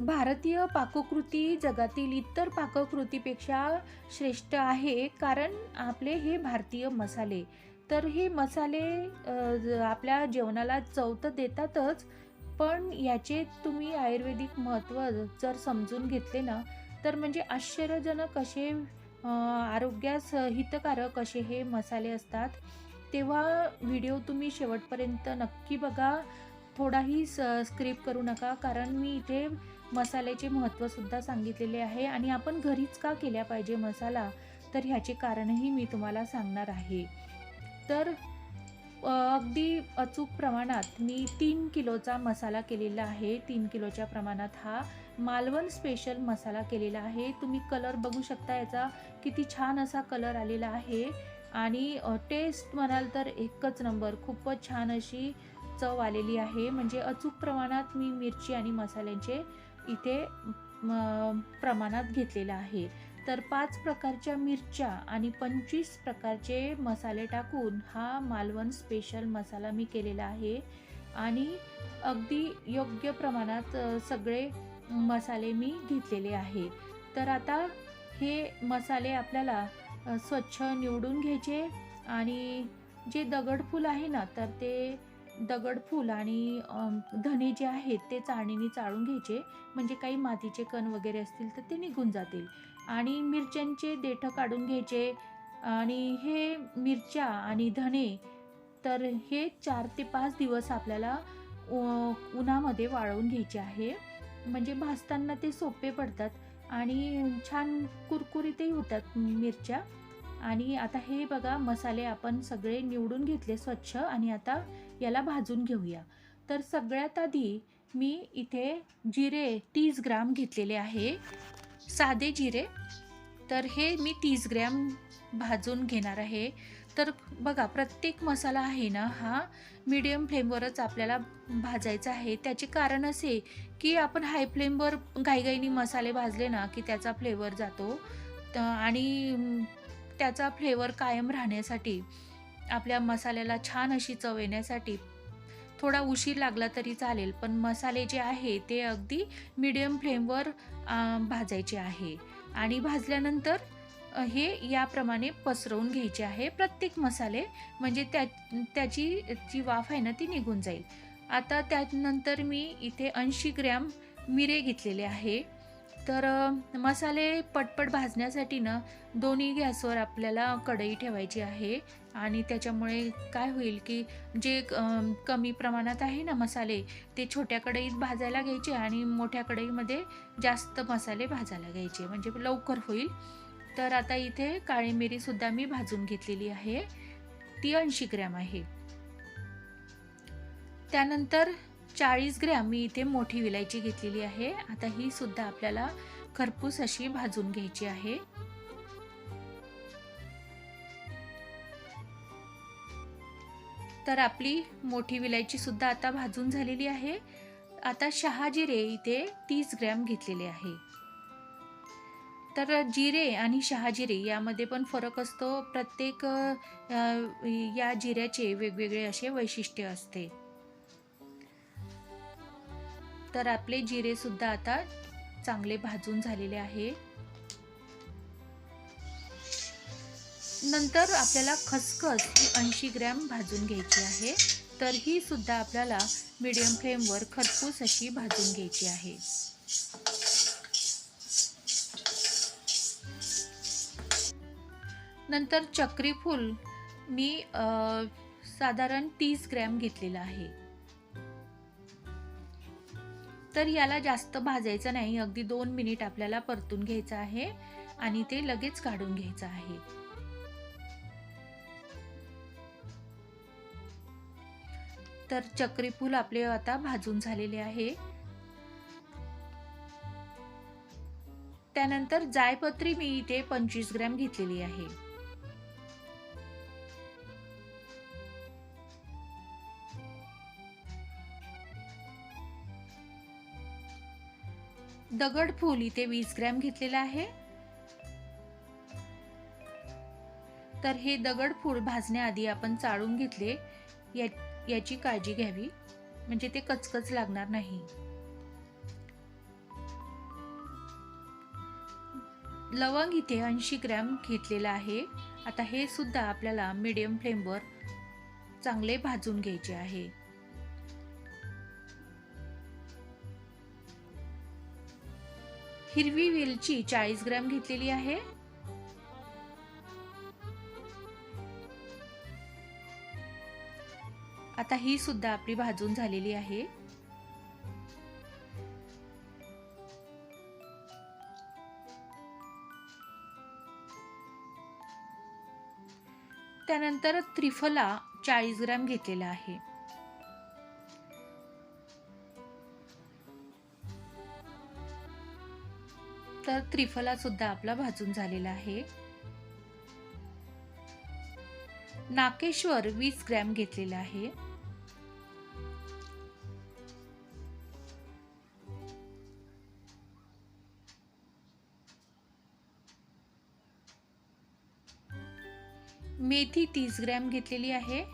भारतीय पाककृती जगातील इतर पाककृतीपेक्षा श्रेष्ठ आहे कारण आपले हे भारतीय मसाले. तर हे मसाले आपल्या जेवणाला चव तर देतातच पण याचे तुम्ही आयुर्वेदिक महत्त्व जर समजून घेतले ना तर म्हणजे आश्चर्यजनक असे आरोग्यास हितकारक असे हे मसाले असतात. तेव्हा व्हिडिओ तुम्ही शेवटपर्यंत नक्की बघा. थोडाही स स्क्रिप करू नका कारण मी इथे मसाल्याचे महत्त्वसुद्धा सांगितलेले आहे. आणि आपण घरीच का केल्या पाहिजे मसाला? तर ह्याचे कारणही मी तुम्हाला सांगणार आहे. तर अगदी अचूक प्रमाणात मी तीन किलोचा मसाला केलेला आहे. तीन किलोच्या प्रमाणात हा मालवण स्पेशल मसाला केलेला आहे. तुम्ही कलर बघू शकता याचा किती छान असा कलर आलेला आहे. आणि टेस्ट म्हणाल तर एकच नंबर खूपच छान अशी चव आलेली आहे. म्हणजे अचूक प्रमाणात मी मिरची आणि मसाल्यांचे इथे प्रमाणात घेतलेलं आहे. तर पाच प्रकारच्या मिरच्या आणि पंचवीस प्रकारचे मसाले टाकून हा मालवण स्पेशल मसाला मी केलेला आहे. आणि अगदी योग्य प्रमाणात सगळे मसाले मी घेतलेले आहे. तर आता हे मसाले आपल्याला स्वच्छ निवडून घ्यायचे आणि जे दगडफूल आहे ना तर ते दगडफूल आणि धने जे आहेत ते चाळणीने चाळून घ्यायचे. म्हणजे काही मातीचे कण वगैरे असतील तर ते निघून जातील. आणि मिरच्यांचे देठं काढून घ्यायचे. आणि हे मिरच्या आणि धने तर हे चार ते पाच दिवस आपल्याला उन्हामध्ये वाळवून घ्यायचे आहे. म्हणजे भाजताना ते सोपे पडतात आणि छान कुरकुरीतही होतात मिरच्या. आणि आता हे बघा मसाले आपण सगळे निवडून घेतले स्वच्छ. आणि आता याला भाजून घेऊया. तर सगळ्यात आधी मी इथे जिरे तीस ग्राम घेतलेले आहे. साधे जिरे. तर हे मी तीस ग्रॅम भाजून घेणार आहे. तर बघा प्रत्येक मसाला आहे ना हा मीडियम फ्लेमवरच आपल्याला भाजायचा आहे. त्याचे कारण असे की आपण हाय फ्लेमवर घाईघाईनी मसाले भाजले ना की त्याचा फ्लेवर जातो. आणि त्याचा फ्लेवर कायम राहण्यासाठी आपल्या मसाल्याला छान अशी चव येण्यासाठी थोडा उशीर लागला तरी चालेल पण मसाले जे आहे ते अगदी मिडियम फ्लेमवर भाजायचे आहे. आणि भाजल्यानंतर हे याप्रमाणे पसरवून घ्यायचे आहे. प्रत्येक मसाले म्हणजे त्या त्याची जी वाफ आहे ना ती निघून जाईल. आता त्यानंतर मी इथे ऐंशी ग्रॅम मिरे घेतलेले आहे. तर मसाले पटपट भाजण्यासाठी ना दोन्ही गॅसवर आपल्याला कढई ठेवायची आहे. आणि त्याच्यामुळे काय होईल की जे कमी प्रमाणात आहे ना मसाले ते छोट्या कढईत भाजायला घ्यायचे आणि मोठ्या कढईमध्ये जास्त मसाले भाजायला घ्यायचे. म्हणजे लवकर होईल. तर आता इथे काळी मिरीसुद्धा मी भाजून घेतलेली आहे. ती ऐंशी ग्रॅम आहे. त्यानंतर चाळीस ग्रॅम मी इथे मोठी विलायची घेतलेली आहे. आता ही सुद्धा आपल्याला खरपूस अशी भाजून घ्यायची आहे. तर आपली मोठी विलायची सुद्धा आता भाजून झालेली आहे. आता शहा जिरे इथे तीस ग्रॅम घेतलेले आहे. तर जिरे आणि शहाजिरे यामध्ये पण फरक असतो. प्रत्येक या जिऱ्याचे वेगवेगळे असे वैशिष्ट्य असते. तर आपले जिरे सुद्धा आता चांगले भाजून झालेले आहे. नंतर आपल्याला खसखस ही ऐंशी ग्रॅम भाजून घ्यायची आहे. तर ही सुद्धा आपल्याला मीडियम फ्लेमवर खरपूस अशी भाजून घ्यायची आहे. नंतर चक्रीफूल मी साधारण तीस ग्रॅम घेतलेला आहे. तर याला जास्त भाजायचं नाही अगदी दोन मिनिट आपल्याला परतून घ्यायचं आहे आणि ते लगेच काढून घ्यायचं आहे. तर चक्रीफूल आपले आता भाजून झालेले आहे. त्यानंतर जायपत्री मी इथे पंचवीस ग्रॅम घेतलेली आहे. दगड फूल इथे वीस ग्रॅम घेतलेला आहे. तर हे दगड फूल भाजण्याआधी आपण चाळून घेतले. या याची काळजी घ्यावी. म्हणजे ते कचकच लागणार नाही. लवंग इथे ऐंशी ग्रॅम घेतलेला आहे. आता हे सुद्धा आपल्याला मिडियम फ्लेमवर चांगले भाजून घ्यायचे आहे. हिरवी वेलची चाळीस ग्रॅम घेतलेली आहे. आता ही सुद्धा आपली भाजून झालेली आहे. त्यानंतर त्रिफला चाळीस ग्रॅम घेतलेला आहे. तर त्रिफला सुद्धा आपला भाजून झालेला आहे. नाकेश्वर वीस ग्रॅम घेतलेला आहे. मेथी तीस ग्रॅम घेतलेली आहे.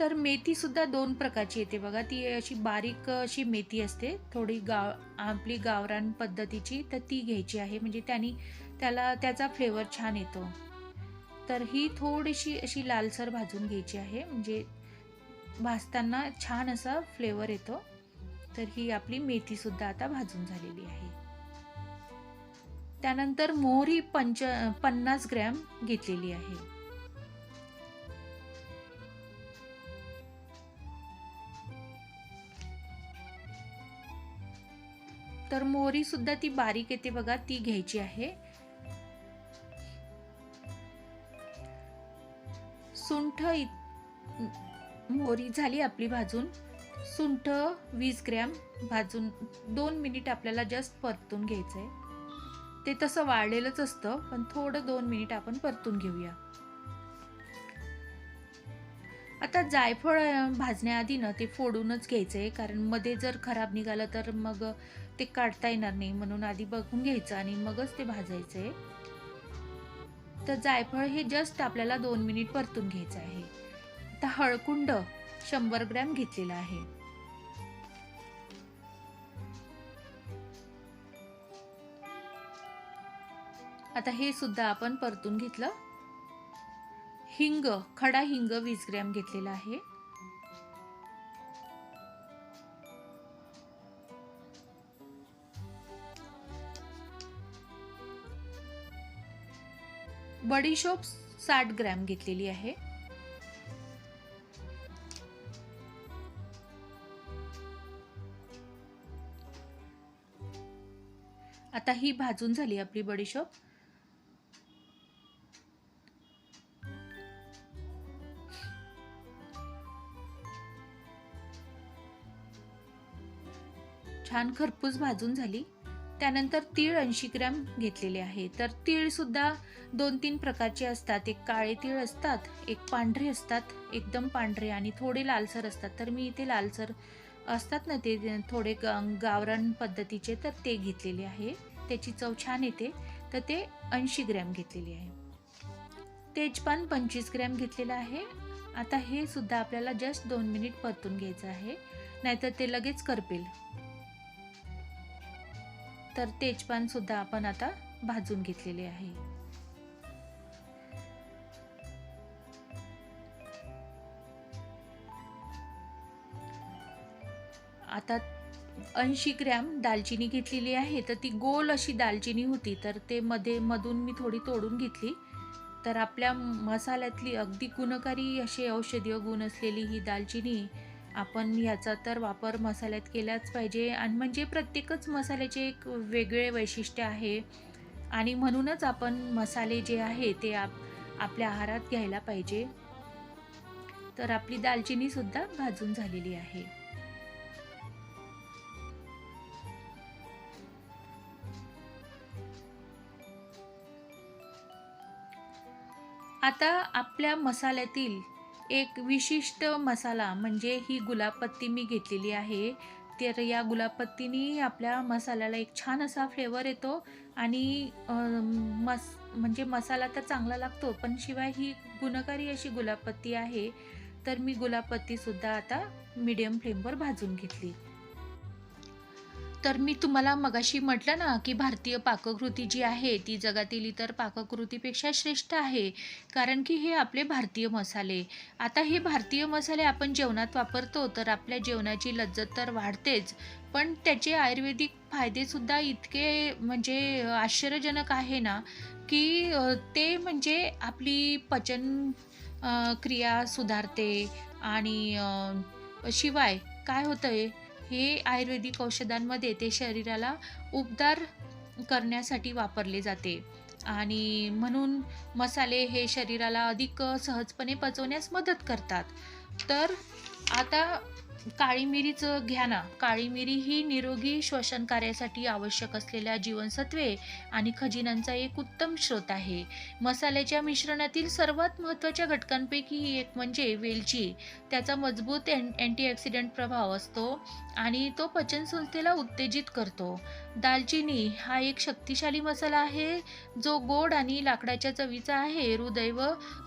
तर मेथी सुद्धा दोन प्रकारची येते बघा. ती अशी बारीक अशी मेथी असते. थोडी गाव आपली गावरान पद्धतीची तर ती घ्यायची आहे. म्हणजे त्यानी त्याला त्याचा फ्लेवर छान येतो. तर ही थोडीशी अशी लालसर भाजून घ्यायची आहे. म्हणजे भाजताना छान असा फ्लेवर येतो. तर ही आपली मेथीसुद्धा आता भाजून झालेली आहे. त्यानंतर मोहरी पंच पन्नास ग्रॅम घेतलेली आहे. तर मोहरी सुद्धा ती बारीक येते बघा ती घ्यायची आहे. सुंठ मोहरी झाली आपली भाजून. सुंठ वीस ग्रॅम भाजून दोन मिनिट आपल्याला जस्ट परतून घ्यायचं आहे ते तसं वाळलेलंच असतं पण थोडं दोन मिनिट आपण परतून घेऊया. आता जायफळ भाजण्याआधी ना ते फोडूनच घ्यायचं आहे कारण मध्ये जर खराब निघालं तर मग ते काढता येणार नाही म्हणून आधी बघून घ्यायचं आणि मगच ते भाजायचं आहे तर जायफळ हे जस्ट आपल्याला दोन मिनिट परतून घ्यायचं आहे. आता हळकुंड शंभर ग्रॅम घेतलेलं आहे. आता हे सुद्धा आपण परतून घेतलं. हिंग खडा हिंग वीस ग्रॅम घेतलेला आहे. बडीशोप साठ ग्रॅम घेतलेली आहे. आता ही भाजून झाली आपली बडीशोप छान खरपूस भाजून झाली. त्यानंतर तीळ ऐंशी ग्रॅम घेतलेले आहे. तर तीळ सुद्धा दोन तीन प्रकारचे असतात. एक काळे तीळ असतात एक पांढरे असतात एकदम पांढरे आणि थोडे लालसर असतात. तर मी इथे लालसर असतात ना ते थोडे गावरान पद्धतीचे तर ते घेतलेले आहे. त्याची चव छान येते. तर ते ऐंशी ग्रॅम घेतलेली आहे. तेजपान पंचवीस ग्रॅम घेतलेलं आहे. आता हे सुद्धा आपल्याला जस्ट दोन मिनिट परतून घ्यायचं आहे. नाहीतर ते लगेच करपेल. तर तेजपान सुद्धा आपण आता भाजून घेतलेले आहे. आता ऐंशी ग्रॅम दालचिनी घेतलेली आहे तर ती गोल अशी दालचिनी होती तर ते मध्ये मधून मी थोडी तोडून घेतली. तर आपल्या मसाल्यातली अगदी गुणकारी असे औषधीय गुण असलेली ही दालचिनी आपण ह्याचा तर वापर मसाल्यात केलाच पाहिजे. आणि म्हणजे प्रत्येकच मसाल्याचे एक वेगळे वैशिष्ट्य आहे. आणि म्हणूनच आपण मसाले जे आहे ते आप आपल्या आहारात घ्यायला पाहिजे. तर आपली दालचिनीसुद्धा भाजून झालेली आहे. आता आपल्या मसाल्यातील एक विशिष्ट मसाला म्हणजे ही गुलाबपत्ती मी घेतलेली आहे. तर या गुलाबपत्तीने आपल्या मसाल्याला एक छान असा फ्लेवर येतो आणि मस म्हणजे मसाला तर चांगला लागतो पण शिवाय ही गुणकारी अशी गुलाबपत्ती आहे. तर मी गुलाबपत्तीसुद्धा आता मीडियम फ्लेमवर भाजून घेतली. तर मी तुम्हाला मगाशी म्हटलं ना की भारतीय पाककृती जी आहे ती जगातील इतर पाककृतीपेक्षा श्रेष्ठ आहे. कारण की हे आपले भारतीय मसाले. आता हे भारतीय मसाले आपण जेवणात वापरतो तर आपल्या जेवणाची लज्जत तर वाढतेच. पण त्याचे आयुर्वेदिक फायदेसुद्धा इतके म्हणजे आश्चर्यजनक आहे ना की ते म्हणजे आपली पचन क्रिया सुधारते आणि शिवाय काय होतं आहे हे आयुर्वेदिक औषधांमध्ये ते शरीराला उबदार करण्यासाठी वापरले जाते. आणि म्हणून मसाले हे शरीराला अधिक सहजपणे पचवण्यास मदत करतात. तर आता काळी मिरीचं घ्या ना. काळी मिरी ही निरोगी श्वसन कार्यासाठी आवश्यक असलेल्या जीवनसत्वे आणि खजिनांचा एक उत्तम स्रोत आहे. मसाल्याच्या मिश्रणातील सर्वात महत्त्वाच्या घटकांपैकी ही एक म्हणजे वेलची. त्याचा मजबूत अँ अँटीऑक्सिडंट प्रभाव असतो आणि तो पचनसंस्थेला उत्तेजित करतो. दालचिनी हा एक शक्तिशाली मसाला आहे जो गोड आणि लाकडाच्या चवीचा आहे. हृदय व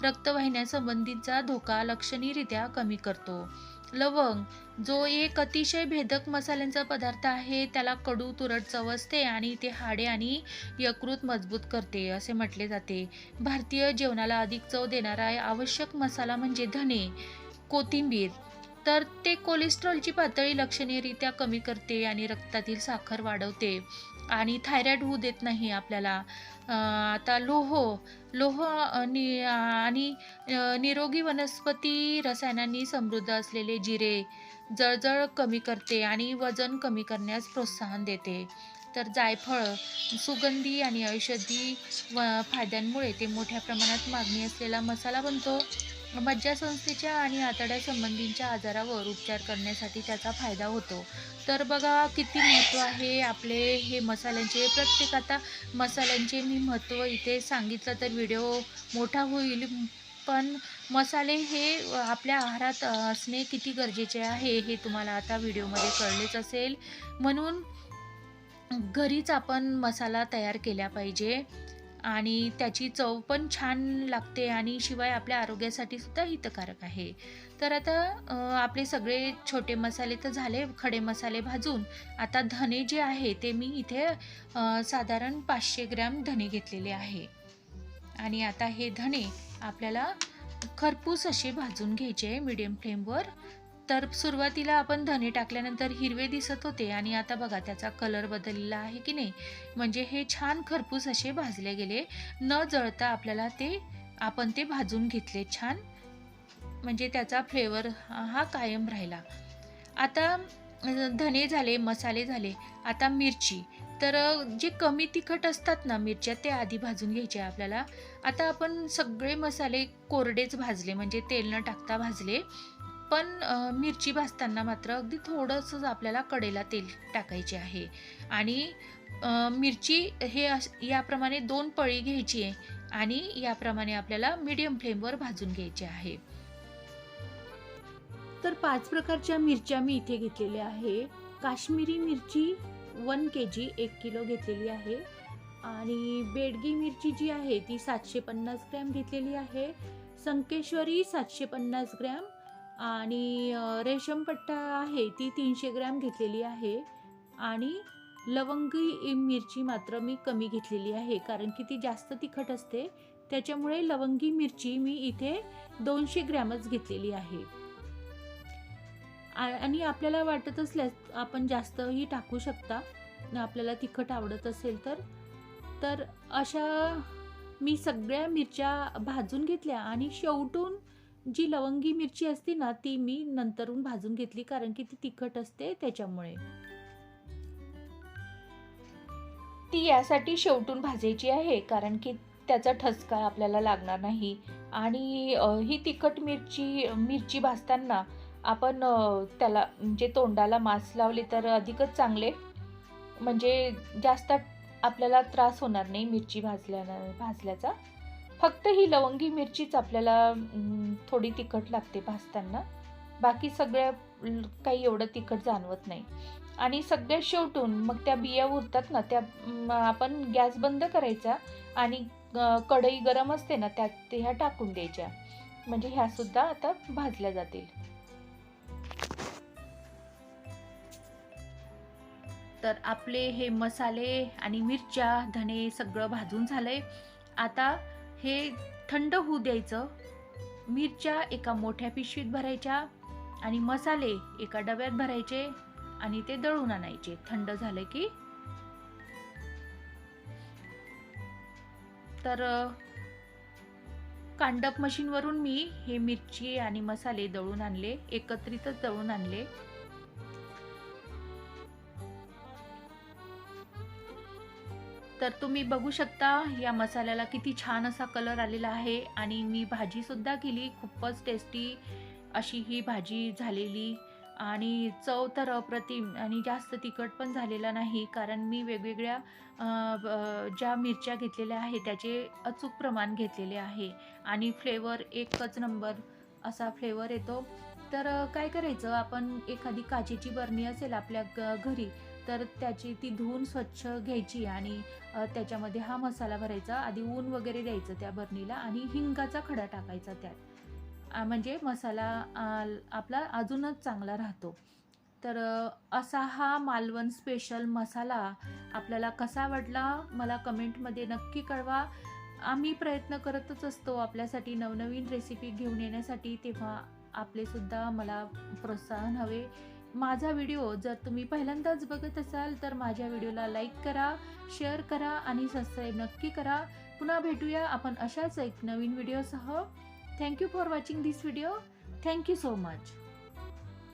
रक्तवाहिन्यासंबंधीचा धोका लक्षणीयरित्या कमी करतो. लवंग जो एक अतिशय भेदक मसाल्यांचा पदार्थ आहे त्याला कडू तुरट चव असते आणि ते हाडे आणि यकृत मजबूत करते असे म्हटले जाते. भारतीय जेवणाला अधिक चव देणारा आवश्यक मसाला म्हणजे धने कोथिंबीर. तर ते कोलेस्ट्रॉलची पातळी लक्षणीयरित्या कमी करते आणि रक्तातील साखर वाढवते. आणि थायरॉइड होऊ देत नाही आपल्याला. आता लोह लोह नि आणि निरोगी वनस्पती रसायनांनी समृद्ध असलेले जिरे जळजळ कमी करते आणि वजन कमी करण्यास प्रोत्साहन देते. तर जायफळ सुगंधी आणि औषधी व फायद्यांमुळे ते मोठ्या प्रमाणात मागणी असलेला मसाला बनतो. मज्जासंस्थेच्या आणि आतड्यासंबंधींच्या आजारावर उपचार करण्यासाठी त्याचा फायदा होतो. तर बघा किती महत्त्व आहे आपले हे मसाल्यांचे. प्रत्येक आता मसाल्यांचे मी महत्त्व इथे सांगितलं तर व्हिडिओ मोठा होईल. पण मसाले हे आपल्या आहारात असणे किती गरजेचे आहे हे तुम्हाला आता व्हिडिओमध्ये कळलेच असेल. म्हणून घरीच आपण मसाला तयार केला पाहिजे. आणि त्याची चव पण छान लागते आणि शिवाय आपल्या आरोग्यासाठी सुद्धा हितकारक आहे. तर आता आपले सगळे छोटे मसाले तर झाले खडे मसाले भाजून. आता धने जे आहे ते मी इथे साधारण पाचशे ग्रॅम धने घेतलेले आहे. आणि आता हे धने आपल्याला खरपूस असे भाजून घ्यायचे मीडियम फ्लेमवर तर सुरुवातीला आपण धने टाकल्यानंतर हिरवे दिसत होते आणि आता बघा त्याचा कलर बदललेला आहे की नाही. म्हणजे हे छान खरपूस असे भाजले गेले. न जळता आपल्याला ते आपण ते भाजून घेतले छान. म्हणजे त्याचा फ्लेवर हा कायम राहिला. आता धने झाले मसाले झाले आता मिरची. तर जे कमी तिखट असतात ना मिरच्या ते आधी भाजून घ्यायचे आपल्याला. आता आपण सगळे मसाले कोरडेच भाजले म्हणजे तेल न टाकता भाजले. पण मिरची भाजताना मात्र अगदी थोडंसंच आपल्याला कडेला तेल टाकायचे आहे. आणि मिरची हे याप्रमाणे दोन पळी घ्यायची आहे आणि याप्रमाणे आपल्याला मीडियम फ्लेमवर भाजून घ्यायचे आहे. तर पाच प्रकारच्या मिरच्या मी इथे घेतलेल्या आहे. काश्मीरी मिरची वन के जी एक किलो घेतलेली आहे. आणि बेडगी मिरची जी आहे ती सातशे पन्नास ग्रॅम घेतलेली आहे. संकेश्वरी सातशे पन्नास ग्रॅम आणि रेशमपट्टा आहे ती तीनशे ग्रॅम घेतलेली आहे. आणि लवंगी मिरची मात्र मी कमी घेतलेली आहे कारण की ती जास्त तिखट असते. त्याच्यामुळे लवंगी मिरची मी इथे दोनशे ग्रॅमच घेतलेली आहे. आणि आपल्याला वाटत असल्यास आपण जास्तही टाकू शकता. आपल्याला तिखट आवडत असेल तर. तर अशा मी सगळ्या मिरच्या भाजून घेतल्या आणि शेवटून जी लवंगी मिरची असते ना ती मी नंतरून भाजून घेतली कारण की ती तिखट असते त्याच्यामुळे. ती यासाठी शेवटून भाजायची आहे कारण की त्याचा ठसका आपल्याला लागणार नाही. आणि ही तिखट मिरची मिरची भाजताना आपण त्याला म्हणजे तोंडाला मास्क लावले तर अधिकच चांगले. म्हणजे जास्त आपल्याला त्रास होणार नाही मिरची भाजल्यानं भाजल्याचा. फक्त ही लवंगी मिरचीच आपल्याला थोडी तिखट लागते भाजताना. बाकी सगळ्या काही एवढं तिखट जाणवत नाही. आणि सगळ्या शेवटून मग त्या बिया उरतात ना त्या आपण गॅस बंद करायचा आणि कढई गरम असते ना त्यात ते ह्या टाकून द्यायच्या. म्हणजे ह्या सुद्धा आता भाजल्या जातील. तर आपले हे मसाले आणि मिरच्या धणे सगळं भाजून झालंय. आता हे थंड होऊ द्यायचं. मिरच्या एका मोठ्या पिशवीत भरायच्या आणि मसाले एका डब्यात भरायचे आणि ते दळून आणायचे. थंड झालं की तर कांडप मशीनवरून मी हे मिरची आणि मसाले दळून आणले एकत्रितच दळून आणले. तर तुम्ही बघू शकता या मसाल्याला किती छान असा कलर आलेला आहे आणि मी भाजीसुद्धा केली. खूपच टेस्टी अशी ही भाजी झालेली. आणि चव तर अप्रतिम आणि जास्त तिखट पण झालेला नाही. कारण मी वेगवेगळ्या ज्या मिरच्या घेतलेल्या आहे त्याचे अचूक प्रमाण घेतलेले आहे. आणि फ्लेवर एकच नंबर असा फ्लेवर येतो. तर काय करायचं? आपण एखादी काचेची बरणी असेल आपल्या घरी तर त्याची ती धुवून स्वच्छ घ्यायची आणि त्याच्यामध्ये हा मसाला भरायचा आधी ऊन वगैरे द्यायचं त्या बरणीला आणि हिंगाचा खडा टाकायचा त्यात. म्हणजे मसाला आ, आपला अजूनच चांगला राहतो. तर असा हा मालवण स्पेशल मसाला आपल्याला कसा वाटला मला कमेंटमध्ये नक्की कळवा. आम्ही प्रयत्न करतच असतो आपल्यासाठी नवनवीन रेसिपी घेऊन येण्यासाठी तेव्हा आपलेसुद्धा मला प्रोत्साहन हवे. माझा व्हिडिओ जर तुम्ही पहिल्यांदाच बघत असाल तर माझ्या व्हिडिओला लाईक करा शेअर करा आणि सबस्क्राईब नक्की करा. पुन्हा भेटूया आपण अशाच एक नवीन व्हिडिओसह thank you for watching this video thank you so much